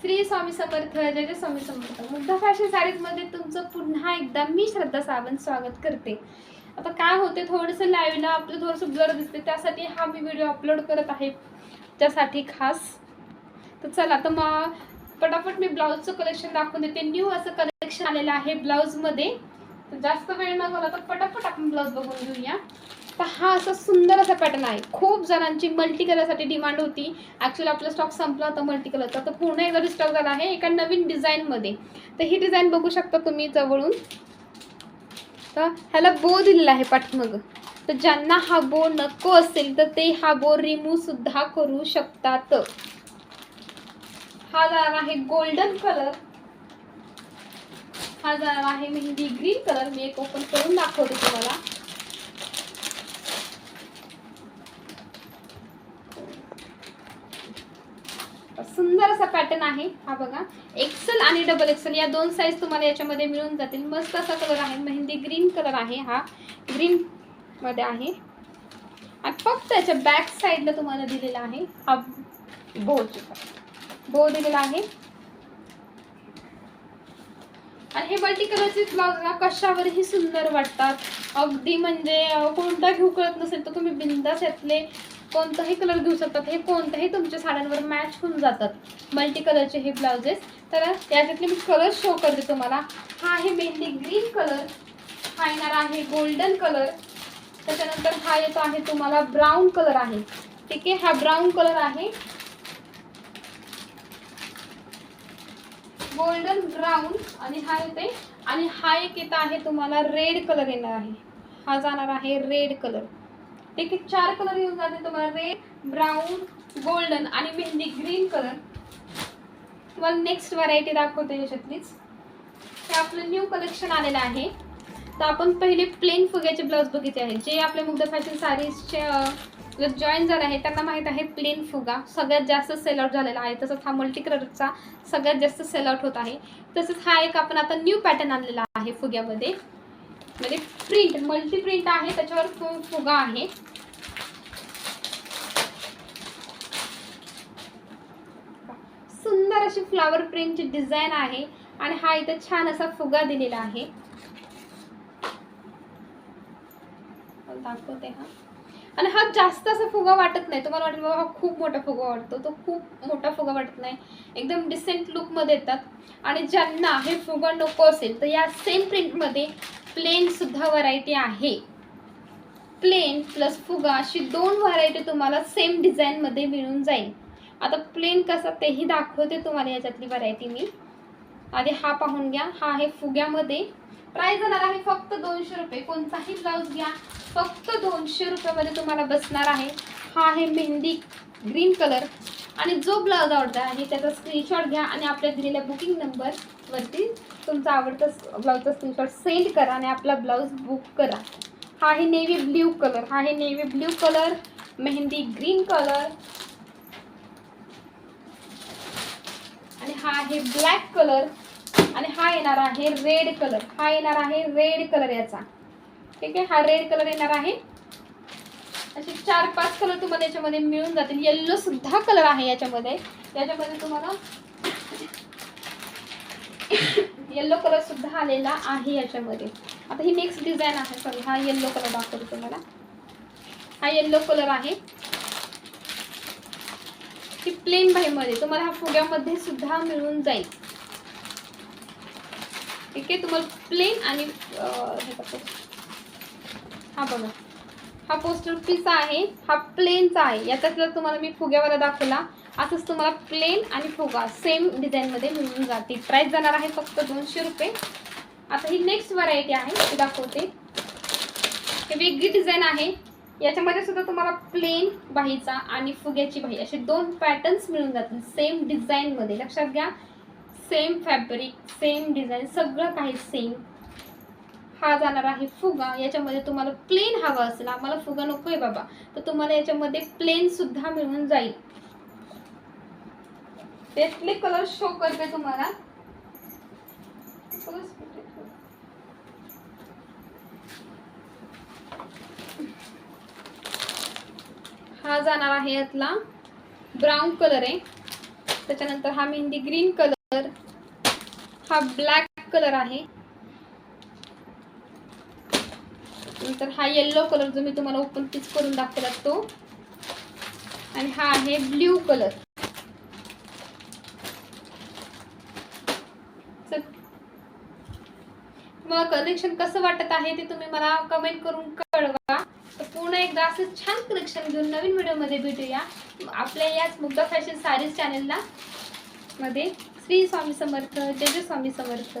श्री स्वामी समर्थ जय जय स्वामी समर्थ. मुद्दा फॅशन साडीजमध्ये तुमचं पुन्हा एकदा मी श्रद्धा सावंत स्वागत करते. आता काय होते थोडंसं लाईव्हला आपलं थोडंसं ब्लर दिसते त्यासाठी हा मी व्हिडिओ अपलोड करत आहे. त्यासाठी खास. तर चला तर मग पटापट मी ब्लाऊजचं कलेक्शन दाखवून देते. न्यू असं कलेक्शन आलेलं आहे ब्लाऊजमध्ये तर जास्त वेळ न झाला तर पटापट आपण ब्लाऊज बघून घेऊया. तर हा असा सुंदर असा पॅटर्न आहे. खूप जणांची मल्टी कलरसाठी डिमांड होती. ॲक्च्युली आपला स्टॉक संपला होता मल्टी कलरचा तर पूर्ण एकदा स्टॉक झाला आहे एका नवीन डिझाईनमध्ये तर ही डिझाईन बघू शकता तुम्ही जवळून. तर ह्याला बो दिलेला आहे पाठीमागं. तर ज्यांना हा बो नको असेल तर ते हा बो रिमूव्हसुद्धा करू शकतात. हा जाणार आहे गोल्डन कलर हा जाणार आहे मेहंदी ग्रीन कलर मी एक ओपन करून दाखवते तुम्हाला. सुंदर असा पॅटर्न आहे. हा बघा. एक्सेल आणि डबल एक्सेल या दोन साईज तुम्हाला याच्यामध्ये मिळून जातील. मस्त असा कलर आहे. मेहंदी ग्रीन कलर आहे हा. ग्रीन मध्ये आहे. आणि फक्त याच्या बॅक साईडला तुम्हाला दिलेला आहे हा बो बो दिलेला आहे. आणि हे मल्टी कलरचे ब्लाउज ना कशावरही सुंदर वाटतात. अगदी म्हणजे कोणता घेऊ कळत नसेल तर तुम्ही बिंदास यातले कोणताही कलर घेऊ शकतात. हे कोणत्याही तुमच्या साड्यांवर मॅच होऊन जातात. मल्टी कलरचे हे ब्लाउजेस. तर याच्यातले मी कलर शो करते तुम्हाला. हा आहे मेहंदी ग्रीन कलर हा येणार आहे गोल्डन कलर त्याच्यानंतर हा येतो आहे तुम्हाला ब्राऊन कलर आहे. ठीक आहे? हा ब्राऊन कलर आहे. गोल्डन ब्राऊन आणि हा येते. आणि हा एक येत आहे तुम्हाला रेड कलर येणार आहे. हा जाणार आहे रेड कलर ठीक आहे चार कलर येऊन जाते तुम्हाला रेड ब्राऊन गोल्डन आणि मेहंदी ग्रीन कलर तुम्हाला नेक्स्ट व्हरायटी दाखवते याच्यातलीच. हे आपलं न्यू कलेक्शन आलेलं आहे. तर आपण पहिले प्लेन फुग्याचे ब्लाऊज बघितले आहेत. जे आपल्या मुग्ध फॅशन सारीजच्या जॉईन झाले आहे त्यांना माहीत आहे प्लेन फुगा सगळ्यात जास्त सेलआउट झालेला आहे. तसंच हा मल्टी कलरचा सगळ्यात जास्त सेलआउट होत आहे. तसंच हा एक आपण आता न्यू पॅटर्न आणलेला आहे फुग्यामध्ये. म्हणजे प्रिंट मल्टी प्रिंट आहे त्याच्यावर फुगा आहे. सुंदर अशी फ्लावर प्रिंटची डिझाईन आहे आणि हा इथे छान असा फुगा दिलेला आहे. दाखवते हा. आणि हा जास्त असा फुगा वाटत नाही. तुम्हाला वाटेल बाबा हा खूप मोठा फुगा वाटतो. तो खूप मोठा फुगा वाटत नाही. एकदम डिसेंट लुकमध्ये येतात. आणि ज्यांना हे फुगा नको असेल तर या सेम प्रिंटमध्ये प्लेनसुद्धा व्हरायटी आहे. प्लेन प्लस फुगा अशी दोन व्हरायटी तुम्हाला सेम डिझाईनमध्ये मिळून जाईल. आता प्लेन कसा तेही दाखवते तुम्हाला याच्यातली व्हरायटी मी. आधी हा पाहून घ्या. हा आहे फुग्यामध्ये. प्राईज जाणार आहे फक्त दोनशे रुपये. कोणताही ब्लाऊज घ्या. फक्त दोनशे रुपयामध्ये तुम्हाला बसणार आहे. हा आहे मेहंदी ग्रीन कलर आणि जो ब्लाऊज आवडता आहे त्याचा स्क्रीनशॉट घ्या आणि आपल्या दिलेल्या बुकिंग नंबरवरती तुमचा आवडता ब्लाऊजचा स्क्रीनशॉट सेंड करा आणि आपला ब्लाऊज बुक करा. हा आहे नेव्ही ब्ल्यू कलर हा आहे navy blue colour mehndi green colour आणि हा आहे ब्लॅक कलर आणि हा येणार आहे रेड कलर हा येणार आहे रेड कलर याचा. ठीक आहे? हा रेड कलर येणार आहे. असे चार पाच कलर तुम्हाला याच्यामध्ये मिळून जातील. येल्लो सुद्धा कलर आहे याच्यामध्ये. याच्यामध्ये तुम्हाला येल्लो कलर सुद्धा आलेला आहे याच्यामध्ये. आता ही नेक्स्ट डिझाईन आहे. सॉरी हा येल्लो कलर दाखवतो तुम्हाला. हा येल्लो कलर आहे. ही प्लेन बाईमध्ये तुम्हाला हा फुग्यामध्ये सुद्धा मिळून जाईल. ठीक आहे? तुम्हाला प्लेन आणि हे हा बघा. हा पोस्टर पीस आहे हा प्लेनचा आहे. याच्यातला तुम्हाला मी फुग्यावाला दाखवला असंच तुम्हाला प्लेन आणि फुगा सेम डिझाईनमध्ये मिळून जातील प्राईस जाणार आहे फक्त दोनशे रुपये. आता ही नेक्स्ट व्हरायटी आहे ती दाखवते. ही वेगळी डिझाईन आहे. याच्यामध्ये सुद्धा तुम्हाला प्लेन बाहीचा आणि फुग्याची बाही असे दोन पॅटर्न्स मिळून जातील. सेम डिझाईनमध्ये लक्षात घ्या. सेम फॅब्रिक सेम डिझाईन सगळं काही सेम हा जाणार आहे फुगा. याच्यामध्ये तुम्हाला प्लेन हवा असेल. आम्हाला फुगा नको आहे बाबा. तर तुम्हाला याच्यामध्ये प्लेन सुद्धा मिळून जाईल. त्यातले कलर शो करते तुम्हाला. हा जाणार आहे यातला ब्राऊन कलर आहे. त्याच्यानंतर हा मेहंदी ग्रीन कलर हा ब्लॅक कलर आहे. नंतर हा येल्लो कलर जो मी तुम्हाला ओपन पीस करून दाखवला तो. आणि हा आहे ब्ल्यू कलर तुम्हाला कलेक्शन कसं वाटत आहे ते तुम्ही मला कमेंट करून कळवा. तर पूर्ण एकदा असं छान कलेक्शन घेऊन नवीन व्हिडिओमध्ये भेटूया. आपल्या याच मुग्धा फॅशन सारीज चॅनलला मध्ये. श्री स्वामी समर्थ जय स्वामी समर्थ.